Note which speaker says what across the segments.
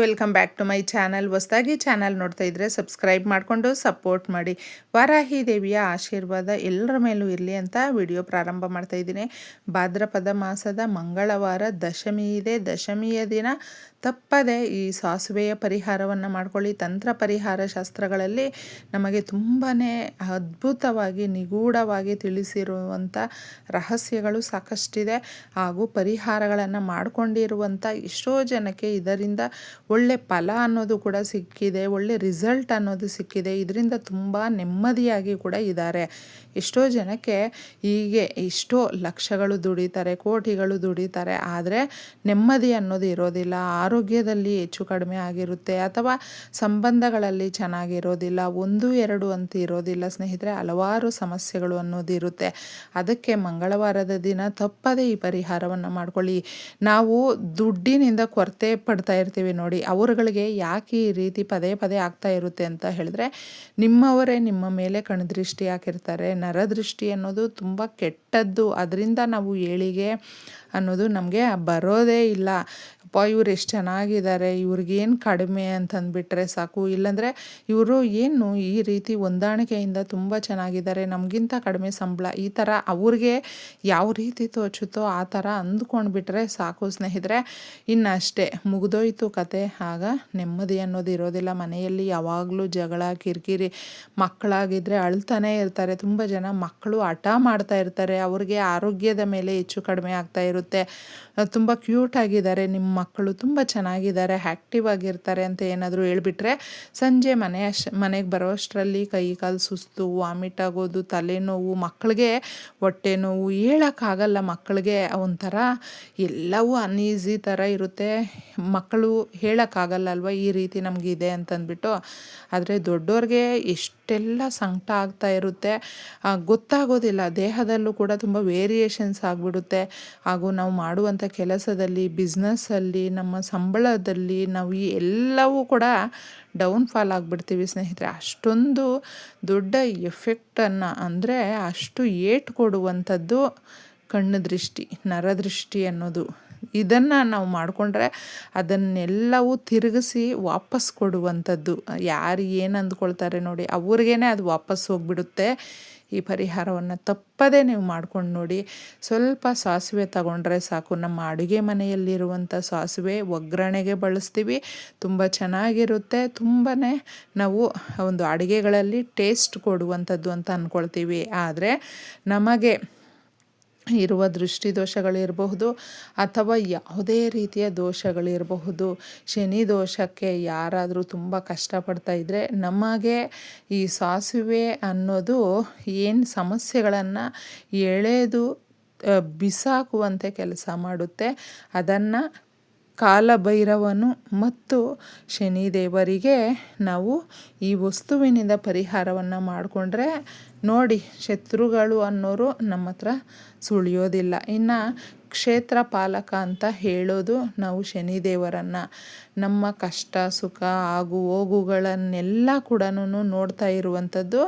Speaker 1: Welcome back to my channel. ಹೊಸದಾಗಿ channel ನೋಡ್ತಾ ಇದ್ದರೆ ಸಬ್ಸ್ಕ್ರೈಬ್ ಮಾಡಿಕೊಂಡು ಸಪೋರ್ಟ್ ಮಾಡಿ. ವಾರಾಹಿ ದೇವಿಯ ಆಶೀರ್ವಾದ ಎಲ್ಲರ ಮೇಲೂ ಇರಲಿ ಅಂತ ವಿಡಿಯೋ ಪ್ರಾರಂಭ ಮಾಡ್ತಾ ಇದ್ದೀನಿ. ಭಾದ್ರಪದ ಮಾಸದ ಮಂಗಳವಾರ ದಶಮಿ ಇದೆ. ದಶಮಿಯ ದಿನ ತಪ್ಪದೆ ಈ ಸಾಸುವೆಯ ಪರಿಹಾರವನ್ನು ಮಾಡ್ಕೊಳ್ಳಿ. ತಂತ್ರ ಪರಿಹಾರ ಶಾಸ್ತ್ರಗಳಲ್ಲಿ ನಮಗೆ ತುಂಬಾ ಅದ್ಭುತವಾಗಿ, ನಿಗೂಢವಾಗಿ ತಿಳಿಸಿರುವಂಥ ರಹಸ್ಯಗಳು ಸಾಕಷ್ಟಿದೆ. ಹಾಗೂ ಪರಿಹಾರಗಳನ್ನು ಮಾಡಿಕೊಂಡಿರುವಂಥ ಎಷ್ಟೋ ಜನಕ್ಕೆ ಇದರಿಂದ ಒಳ್ಳೆ ಫಲ ಅನ್ನೋದು ಕೂಡ ಸಿಕ್ಕಿದೆ, ಒಳ್ಳೆ ರಿಸಲ್ಟ್ ಅನ್ನೋದು ಸಿಕ್ಕಿದೆ. ಇದರಿಂದ ತುಂಬ ನೆಮ್ಮದಿಯಾಗಿ ಕೂಡ ಇದ್ದಾರೆ. ಎಷ್ಟೋ ಜನಕ್ಕೆ ಹೀಗೆ ಎಷ್ಟೋ ಲಕ್ಷಗಳು ದುಡಿತಾರೆ, ಕೋಟಿಗಳು ದುಡಿತಾರೆ, ಆದರೆ ನೆಮ್ಮದಿ ಅನ್ನೋದು ಇರೋದಿಲ್ಲ. ಆರೋಗ್ಯದಲ್ಲಿ ಹೆಚ್ಚು ಕಡಿಮೆ ಆಗಿರುತ್ತೆ. ಅಥವಾ ಸಂಬಂಧಗಳಲ್ಲಿ ಚೆನ್ನಾಗಿರೋದಿಲ್ಲ. ಒಂದು, ಎರಡು ಅಂತ ಇರೋದಿಲ್ಲ. ಸ್ನೇಹಿತರೆ, ಹಲವಾರು ಸಮಸ್ಯೆಗಳು ಅನ್ನೋದು ಇರುತ್ತೆ. ಅದಕ್ಕೆ ಮಂಗಳವಾರದ ದಿನ ತಪ್ಪದೇ ಈ ಪರಿಹಾರವನ್ನು ಮಾಡ್ಕೊಳ್ಳಿ. ನಾವು ದುಡ್ಡಿನಿಂದ ಕೊರತೆ ಪಡ್ತಾ ಇರ್ತೀವಿ ನೋಡಿ. ಅವರುಗಳಿಗೆ ಯಾಕೆ ಈ ರೀತಿ ಪದೇ ಪದೇ ಆಗ್ತಾ ಇರುತ್ತೆ ಅಂತ ಹೇಳಿದ್ರೆ, ನಿಮ್ಮವರೇ ನಿಮ್ಮ ಮೇಲೆ ಕಣ್ದೃಷ್ಟಿ ಹಾಕಿರ್ತಾರೆ. ನರದೃಷ್ಟಿ ಅನ್ನೋದು ತುಂಬ ಕೆಟ್ಟದ್ದು. ಅದರಿಂದ ನಾವು ಏಳಿಗೆ ಅನ್ನೋದು ನಮಗೆ ಬರೋದೇ ಇಲ್ಲ. ಅಪ್ಪ, ಇವ್ರು ಎಷ್ಟು ಚೆನ್ನಾಗಿದ್ದಾರೆ ಇವ್ರಿಗೇನು ಕಡಿಮೆ ಅಂತಂದ್ಬಿಟ್ರೆ ಸಾಕು. ಇಲ್ಲಾಂದರೆ ಇವರು ಏನು ಈ ರೀತಿ ಹೊಂದಾಣಿಕೆಯಿಂದ ತುಂಬ ಚೆನ್ನಾಗಿದ್ದಾರೆ ನಮಗಿಂತ ಕಡಿಮೆ ಸಂಬಳ, ಈ ಥರ ಅವ್ರಿಗೆ ಯಾವ ರೀತಿ ತೋಚುತ್ತೋ ಆ ಥರ ಅಂದ್ಕೊಂಡ್ಬಿಟ್ರೆ ಸಾಕು ಸ್ನೇಹಿತರೆ. ಇನ್ನು ಅಷ್ಟೇ ಮುಗಿದೋಯ್ತು ಕತೆ. ಆಗ ನೆಮ್ಮದಿ ಅನ್ನೋದು ಇರೋದಿಲ್ಲ. ಮನೆಯಲ್ಲಿ ಯಾವಾಗಲೂ ಜಗಳ, ಕಿರಿಕಿರಿ ಮಕ್ಕಳಾಗಿದ್ದರೆ ಅಳ್ತಾನೆ ಇರ್ತಾರೆ. ತುಂಬ ಜನ ಮಕ್ಕಳು ಹಠ ಮಾಡ್ತಾ ಇರ್ತಾರೆ. ಅವ್ರಿಗೆ ಆರೋಗ್ಯದ ಮೇಲೆ ಹೆಚ್ಚು ಕಡಿಮೆ ಆಗ್ತಾ ತುಂಬ ಕ್ಯೂಟ್ ಆಗಿದ್ದಾರೆ. ನಿಮ್ಮ ಮಕ್ಕಳು ತುಂಬ ಚೆನ್ನಾಗಿದ್ದಾರೆ. ಆ್ಯಕ್ಟಿವ್ ಆಗಿರ್ತಾರೆ ಅಂತ ಏನಾದರೂ ಹೇಳ್ಬಿಟ್ರೆ ಸಂಜೆ ಮನೆ ಮನೆಗೆ ಬರೋ ಅಷ್ಟರಲ್ಲಿ ಕೈ ಕಾಲು ಸುಸ್ತು ವಾಮಿಟ್ ಆಗೋದು, ತಲೆನೋವು, ಮಕ್ಕಳಿಗೆ ಹೊಟ್ಟೆ ನೋವು ಹೇಳೋಕ್ಕಾಗಲ್ಲ ಮಕ್ಕಳಿಗೆ. ಒಂಥರ ಎಲ್ಲವೂ ಅನ್ಈಸಿ ಥರ ಇರುತ್ತೆ. ಮಕ್ಕಳು ಹೇಳೋಕ್ಕಾಗಲ್ಲ ಅಲ್ವ ಈ ರೀತಿ ನಮಗಿದೆ ಅಂತಂದ್ಬಿಟ್ಟು. ಆದರೆ ದೊಡ್ಡವ್ರಿಗೆ ಎಷ್ಟೆಲ್ಲ ಸಂಕಟ ಆಗ್ತಾ ಇರುತ್ತೆ. ಗೊತ್ತಾಗೋದಿಲ್ಲ. ದೇಹದಲ್ಲೂ ಕೂಡ ತುಂಬ ವೇರಿಯೇಷನ್ಸ್ ಆಗಿಬಿಡುತ್ತೆ. ಹಾಗೂ ನಾವು ಮಾಡುವಂಥ ಕೆಲಸದಲ್ಲಿ ಬಿಸ್ನೆಸ್ಸಲ್ಲಿ ನಮ್ಮ ಸಂಬಳದಲ್ಲಿ ನಾವು ಈ ಎಲ್ಲವೂ ಕೂಡ ಡೌನ್ಫಾಲ್ ಆಗಿಬಿಡ್ತೀವಿ ಸ್ನೇಹಿತರೆ. ಅಷ್ಟೊಂದು ದೊಡ್ಡ ಎಫೆಕ್ಟನ್ನು ಅಂದರೆ ಅಷ್ಟು ಏಟ್ ಕೊಡುವಂಥದ್ದು ಕಣ್ಣು ದೃಷ್ಟಿ ನರದೃಷ್ಟಿ ಅನ್ನೋದು. ಇದನ್ನು ನಾವು ಮಾಡಿಕೊಂಡ್ರೆ ಅದನ್ನೆಲ್ಲವೂ ತಿರುಗಿಸಿ ವಾಪಸ್ ಕೊಡುವಂಥದ್ದು. ಯಾರು ಏನು ಅಂದ್ಕೊಳ್ತಾರೆ ನೋಡಿ ಅವ್ರಿಗೇ ಅದು ವಾಪಸ್ ಹೋಗ್ಬಿಡುತ್ತೆ. ಈ ಪರಿಹಾರವನ್ನು ತಪ್ಪದೇ ನೀವು ಮಾಡ್ಕೊಂಡು ನೋಡಿ. ಸ್ವಲ್ಪ ಸಾಸಿವೆ ತಗೊಂಡ್ರೆ ಸಾಕು. ನಮ್ಮ ಅಡುಗೆ ಮನೆಯಲ್ಲಿರುವಂಥ ಸಾಸಿವೆ ಒಗ್ಗರಣೆಗೆ ಬಳಸ್ತೀವಿ. ತುಂಬ ಚೆನ್ನಾಗಿರುತ್ತೆ. ತುಂಬಾ ನಾವು ಒಂದು ಅಡುಗೆಗಳಲ್ಲಿ ಟೇಸ್ಟ್ ಕೊಡುವಂಥದ್ದು ಅಂತ ಅಂದ್ಕೊಳ್ತೀವಿ ಆದರೆ ನಮಗೆ ಇರುವ ದೃಷ್ಟಿ ದೋಷಗಳಿರಬಹುದು ಅಥವಾ ಯಾವುದೇ ರೀತಿಯ ದೋಷಗಳಿರಬಹುದು. ಶನಿ ದೋಷಕ್ಕೆ ಯಾರಾದರೂ ತುಂಬ ಕಷ್ಟಪಡ್ತಾ ಇದ್ದರೆ ನಮಗೆ ಈ ಸಾಸಿವೆ ಅನ್ನೋದು ಏನು ಸಮಸ್ಯೆಗಳನ್ನು ಎಳೆದು ಬಿಸಾಕುವಂತೆ ಕೆಲಸ ಮಾಡುತ್ತೆ. ಅದನ್ನು ಕಾಲಭೈರವನು ಮತ್ತು ಶನಿದೇವರಿಗೆ ನಾವು ಈ ವಸ್ತುವಿನಿಂದ ಪರಿಹಾರವನ್ನು ಮಾಡಿಕೊಂಡ್ರೆ ನೋಡಿ ಶತ್ರುಗಳು ಅನ್ನೋರು ನಮ್ಮ ಹತ್ರ ಸುಳಿಯೋದಿಲ್ಲ. ಇನ್ನು ಕ್ಷೇತ್ರ ಪಾಲಕ ಅಂತ ಹೇಳೋದು ನಾವು ಶನಿದೇವರನ್ನು. ನಮ್ಮ ಕಷ್ಟ, ಸುಖ, ಆಗು, ಹೋಗುಗಳನ್ನೆಲ್ಲ ಕೂಡ ನೋಡ್ತಾ ಇರುವಂಥದ್ದು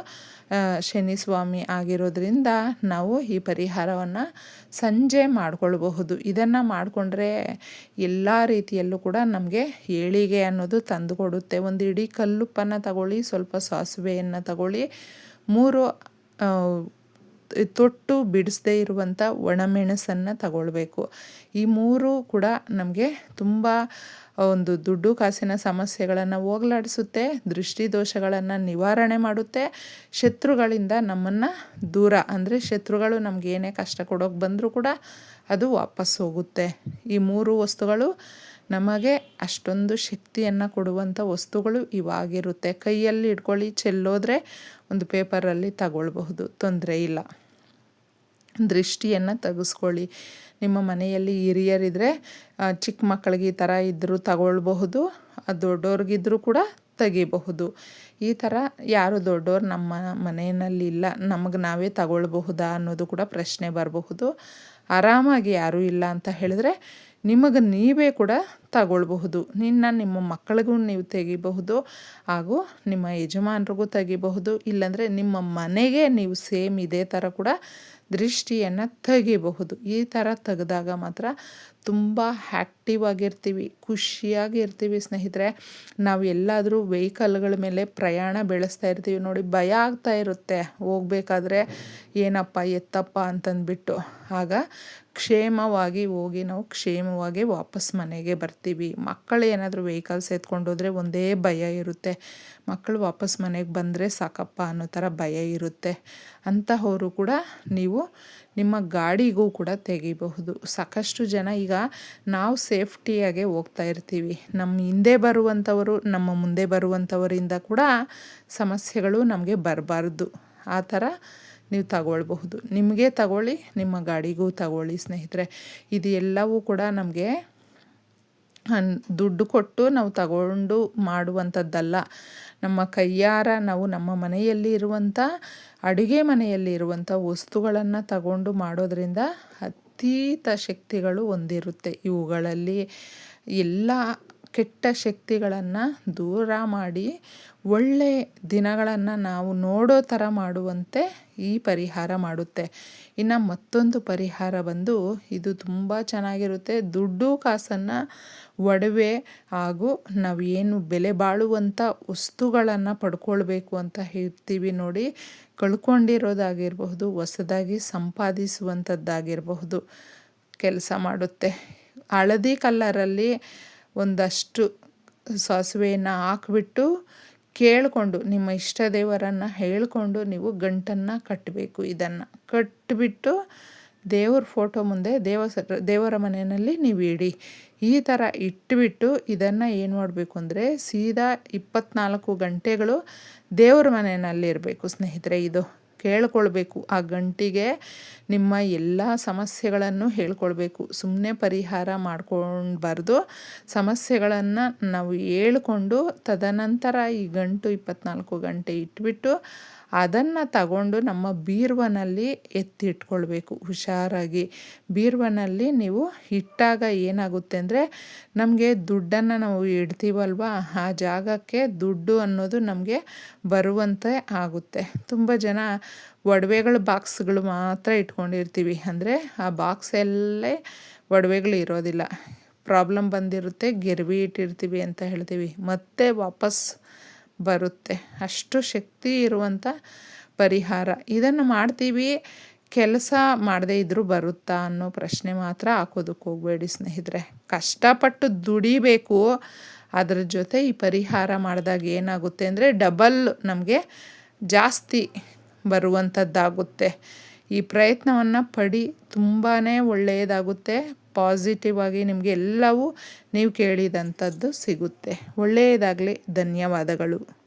Speaker 1: ಶನಿ ಸ್ವಾಮಿ ಆಗಿರೋದ್ರಿಂದ ನಾವು ಈ ಪರಿಹಾರವನ್ನು ಸಂಜೆ ಮಾಡಿಕೊಳ್ಬಹುದು. ಇದನ್ನು ಮಾಡಿಕೊಂಡ್ರೆ ಎಲ್ಲ ರೀತಿಯಲ್ಲೂ ಕೂಡ ನಮಗೆ ಏಳಿಗೆ ಅನ್ನೋದು ತಂದು ಕೊಡುತ್ತೆ. ಒಂದು ಇಡೀ ಕಲ್ಲುಪ್ಪನ್ನು ತಗೊಳ್ಳಿ, ಸ್ವಲ್ಪ ಸಾಸಿವೆಯನ್ನು ತಗೊಳ್ಳಿ, ಮೂರು ತೊಟ್ಟು ಬಿಡಿಸದೇ ಇರುವಂಥ ಒಣಮೆಣಸನ್ನು ತಗೊಳ್ಬೇಕು. ಈ ಮೂರು ಕೂಡ ನಮಗೆ ತುಂಬ ಒಂದು ದುಡ್ಡು ಕಾಸಿನ ಸಮಸ್ಯೆಗಳನ್ನು ಹೋಗ್ಲಾಡಿಸುತ್ತೆ ದೃಷ್ಟಿ ದೋಷಗಳನ್ನು ನಿವಾರಣೆ ಮಾಡುತ್ತೆ, ಶತ್ರುಗಳಿಂದ ನಮ್ಮನ್ನು ದೂರ, ಅಂದರೆ ಶತ್ರುಗಳು ನಮ್ಗೆ ಏನೇ ಕಷ್ಟ ಕೊಡೋಕೆ ಬಂದರೂ ಕೂಡ ಅದು ವಾಪಸ್ ಹೋಗುತ್ತೆ. ಈ ಮೂರು ವಸ್ತುಗಳು ನಮಗೆ ಅಷ್ಟೊಂದು ಶಕ್ತಿಯನ್ನು ಕೊಡುವಂಥ ವಸ್ತುಗಳು ಇವಾಗಿರುತ್ತೆ. ಕೈಯಲ್ಲಿ ಇಟ್ಕೊಳ್ಳಿ, ಚೆಲ್ಲೋದ್ರೆ ಒಂದು ಪೇಪರಲ್ಲಿ ತಗೊಳ್ಬಹುದು, ತೊಂದರೆ ಇಲ್ಲ. ದೃಷ್ಟಿಯನ್ನು ತೆಗೆಸ್ಕೊಳ್ಳಿ. ನಿಮ್ಮ ಮನೆಯಲ್ಲಿ ಹಿರಿಯರಿದ್ದರೆ ಚಿಕ್ಕ ಮಕ್ಕಳಿಗೆ ಈ ಥರ ಇದ್ದರೂ ತಗೊಳ್ಬಹುದು ದೊಡ್ಡವ್ರಿಗಿದ್ರೂ ಕೂಡ ತೆಗಿಬಹುದು. ಈ ಥರ ಯಾರು ದೊಡ್ಡವ್ರು ನಮ್ಮ ಮನೆಯಲ್ಲಿ ಇಲ್ಲ, ನಮಗೆ ನಾವೇ ತಗೊಳ್ಬಹುದಾ ಅನ್ನೋದು ಕೂಡ ಪ್ರಶ್ನೆ ಬರಬಹುದು. ಆರಾಮಾಗಿ ಯಾರೂ ಇಲ್ಲ ಅಂತ ಹೇಳಿದ್ರೆ, ನಿಮಗೆ ನೀವೇ ಕೂಡ ತಗೊಳ್ಬಹುದು. ನಿನ್ನ ನಿಮ್ಮ ಮಕ್ಕಳಿಗೂ ನೀವು ತೆಗಿಬಹುದು ಹಾಗೂ ನಿಮ್ಮ ಯಜಮಾನ್ರಿಗೂ ತೆಗಿಬಹುದು. ಇಲ್ಲಾಂದರೆ ನಿಮ್ಮ ಮನೆಗೆ ನೀವು ಸೇಮ್ ಇದೇ ಥರ ಕೂಡ ದೃಷ್ಟಿಯನ್ನು ತೆಗಿಬಹುದು. ಈ ಥರ ತೆಗೆದಾಗ ಮಾತ್ರ ತುಂಬ ಆ್ಯಕ್ಟಿವ್ ಆಗಿರ್ತೀವಿ ಖುಷಿಯಾಗಿ ಇರ್ತೀವಿ ಸ್ನೇಹಿತರೆ. ನಾವು ಎಲ್ಲಾದರೂ ವೆಹಿಕಲ್ಗಳ ಮೇಲೆ ಪ್ರಯಾಣ ಬೆಳೆಸ್ತಾ ಇರ್ತೀವಿ ನೋಡಿ, ಭಯ ಆಗ್ತಾ ಇರುತ್ತೆ. ಹೋಗ್ಬೇಕಾದ್ರೆ ಏನಪ್ಪ, ಎತ್ತಪ್ಪ ಅಂತಂದ್ಬಿಟ್ಟು. ಆಗ ಕ್ಷೇಮವಾಗಿ ಹೋಗಿ ನಾವು ಕ್ಷೇಮವಾಗಿ ವಾಪಸ್ ಮನೆಗೆ ಬರ್ತೀವಿ. ಮಕ್ಕಳು ಏನಾದರೂ ವೆಹಿಕಲ್ಸ್ ಎತ್ಕೊಂಡು ಹೋದರೆ ಒಂದೇ ಭಯ ಇರುತ್ತೆ. ಮಕ್ಕಳು ವಾಪಸ್ ಮನೆಗೆ ಬಂದರೆ ಸಾಕಪ್ಪ ಅನ್ನೋ ಥರ ಭಯ ಇರುತ್ತೆ. ಅಂತಹವರು ಕೂಡ ನೀವು ನಿಮ್ಮ ಗಾಡಿಗೂ ಕೂಡ ತೆಗಿಬಹುದು. ಸಾಕಷ್ಟು ಜನ ಈಗ ನಾವು ಸೇಫ್ಟಿಯಾಗೆ ಹೋಗ್ತಾ ಇರ್ತೀವಿ. ನಮ್ಮ ಹಿಂದೆ ಬರುವಂಥವರು ನಮ್ಮ ಮುಂದೆ ಬರುವಂಥವರಿಂದ ಕೂಡ ಸಮಸ್ಯೆಗಳು ನಮಗೆ ಬರಬಾರ್ದು. ಆ ಥರ ನೀವು ತಗೊಳ್ಬಹುದು. ನಿಮಗೆ ತಗೊಳ್ಳಿ, ನಿಮ್ಮ ಗಾಡಿಗೂ ತಗೊಳ್ಳಿ ಸ್ನೇಹಿತರೆ. ಇದು ಎಲ್ಲವೂ ಕೂಡ ನಮಗೆ ದುಡ್ಡು ಕೊಟ್ಟು ನಾವು ತಗೊಂಡು ಮಾಡುವಂಥದ್ದಲ್ಲ. ನಮ್ಮ ಕೈಯಾರ ನಾವು ನಮ್ಮ ಮನೆಯಲ್ಲಿ ಇರುವಂಥ, ಅಡುಗೆ ಮನೆಯಲ್ಲಿ ಇರುವಂಥ ವಸ್ತುಗಳನ್ನು ತಗೊಂಡು ಮಾಡೋದರಿಂದ ಅತೀತ ಶಕ್ತಿಗಳು ಹೊಂದಿರುತ್ತೆ ಇವುಗಳಲ್ಲಿ. ಎಲ್ಲ ಕೆಟ್ಟ ಶಕ್ತಿಗಳನ್ನು ದೂರ ಮಾಡಿ ಒಳ್ಳೆಯ ದಿನಗಳನ್ನು ನಾವು ನೋಡೋ ಥರ ಮಾಡುವಂತೆ ಈ ಪರಿಹಾರ ಮಾಡುತ್ತೆ. ಇನ್ನು ಮತ್ತೊಂದು ಪರಿಹಾರ ಬಂದು ಇದು ತುಂಬ ಚೆನ್ನಾಗಿರುತ್ತೆ. ದುಡ್ಡು ಕಾಸನ್ನು ಒಡವೆ ಹಾಗೂ ನಾವು ಏನು ಬೆಲೆ ಬಾಳುವಂಥ ವಸ್ತುಗಳನ್ನು ಪಡ್ಕೊಳ್ಬೇಕು ಅಂತ ಹೇಳ್ತೀವಿ ನೋಡಿ. ಕಳ್ಕೊಂಡಿರೋದಾಗಿರಬಹುದು, ಹೊಸದಾಗಿ ಸಂಪಾದಿಸುವಂಥದ್ದಾಗಿರಬಹುದು ಕೆಲಸ ಮಾಡುತ್ತೆ. ಹಳದಿ ಕಲ್ಲರಲ್ಲಿ ಒಂದಷ್ಟು ಸಾಸಿವೆಯನ್ನು ಹಾಕ್ಬಿಟ್ಟು ಕೇಳಿಕೊಂಡು, ನಿಮ್ಮ ಇಷ್ಟ ದೇವರನ್ನು ಹೇಳಿಕೊಂಡು ನೀವು ಗಂಟನ್ನು ಕಟ್ಟಬೇಕು ಇದನ್ನು ಕಟ್ಟಿಬಿಟ್ಟು ದೇವ್ರ ಫೋಟೋ ಮುಂದೆ ದೇವ ದೇವರ ಮನೆಯಲ್ಲಿ ನೀವು ಇಡಿ. ಈ ಥರ ಇಟ್ಟುಬಿಟ್ಟು ಇದನ್ನು ಏನು ಮಾಡಬೇಕು ಅಂದರೆ ಸೀದಾ ಇಪ್ಪತ್ನಾಲ್ಕು ಗಂಟೆಗಳು ದೇವ್ರ ಮನೆಯಲ್ಲಿರಬೇಕು ಸ್ನೇಹಿತರೆ ಇದು. ಕೇಳ್ಕೊಳ್ಬೇಕು. ಆ ಗಂಟಿಗೆ ನಿಮ್ಮ ಎಲ್ಲ ಸಮಸ್ಯೆಗಳನ್ನು ಹೇಳ್ಕೊಳ್ಬೇಕು. ಸುಮ್ಮನೆ ಪರಿಹಾರ ಮಾಡ್ಕೊಳ್ಬಾರ್ದು. ಸಮಸ್ಯೆಗಳನ್ನು ನಾವು ಹೇಳ್ಕೊಂಡು ತದನಂತರ ಈ ಗಂಟು ಇಪ್ಪತ್ನಾಲ್ಕು ಗಂಟೆ ಇಟ್ಬಿಟ್ಟು ಅದನ್ನು ತಗೊಂಡು ನಮ್ಮ ಬೀರ್ವನಲ್ಲಿ ಎತ್ತಿಟ್ಕೊಳ್ಬೇಕು, ಹುಷಾರಾಗಿ. ಬೀರ್ವನಲ್ಲಿ ನೀವು ಇಟ್ಟಾಗ ಏನಾಗುತ್ತೆ ಅಂದರೆ, ನಮಗೆ ದುಡ್ಡನ್ನು ನಾವು ಇಡ್ತೀವಲ್ವ, ಆ ಜಾಗಕ್ಕೆ ದುಡ್ಡು ಅನ್ನೋದು ನಮಗೆ ಬರುವಂತೆ ಆಗುತ್ತೆ. ತುಂಬ ಜನ ಒಡವೆಗಳ ಬಾಕ್ಸ್ಗಳು ಮಾತ್ರ ಇಟ್ಕೊಂಡಿರ್ತೀವಿ. ಅಂದರೆ ಆ ಬಾಕ್ಸಲ್ಲೇ ಒಡವೆಗಳು ಇರೋದಿಲ್ಲ. ಪ್ರಾಬ್ಲಮ್ ಬಂದಿರುತ್ತೆ, ಗೆರ್ವಿ ಇಟ್ಟಿರ್ತೀವಿ ಅಂತ ಹೇಳ್ತೀವಿ. ಮತ್ತೆ ವಾಪಸ್ ಬರುತ್ತೆ. ಅಷ್ಟು ಶಕ್ತಿ ಇರುವಂಥ ಪರಿಹಾರ. ಇದನ್ನು ಮಾಡ್ತೀವಿ, ಕೆಲಸ ಮಾಡದೇ ಇದ್ದರೂ ಬರುತ್ತಾ ಅನ್ನೋ ಪ್ರಶ್ನೆ ಮಾತ್ರ ಹಾಕೋದಕ್ಕೆ ಹೋಗಬೇಡಿ ಸ್ನೇಹಿತರೆ. ಕಷ್ಟಪಟ್ಟು ದುಡಿಬೇಕು, ಅದರ ಜೊತೆ ಈ ಪರಿಹಾರ ಮಾಡಿದಾಗ ಏನಾಗುತ್ತೆ ಅಂದರೆ ಡಬಲ್ ನಮಗೆ ಜಾಸ್ತಿ ಬರುವಂಥದ್ದಾಗುತ್ತೆ ಈ ಪ್ರಯತ್ನವನ್ನು ಪಡಿ ತುಂಬಾ ಒಳ್ಳೆಯದಾಗುತ್ತೆ. ಪಾಸಿಟಿವ್ ಆಗಿ ನಿಮಗೆ ಎಲ್ಲವೂ ನೀವು ಕೇಳಿದಂಥದ್ದು ಸಿಗುತ್ತೆ. ಒಳ್ಳೆಯದಾಗಲಿ. ಧನ್ಯವಾದಗಳು.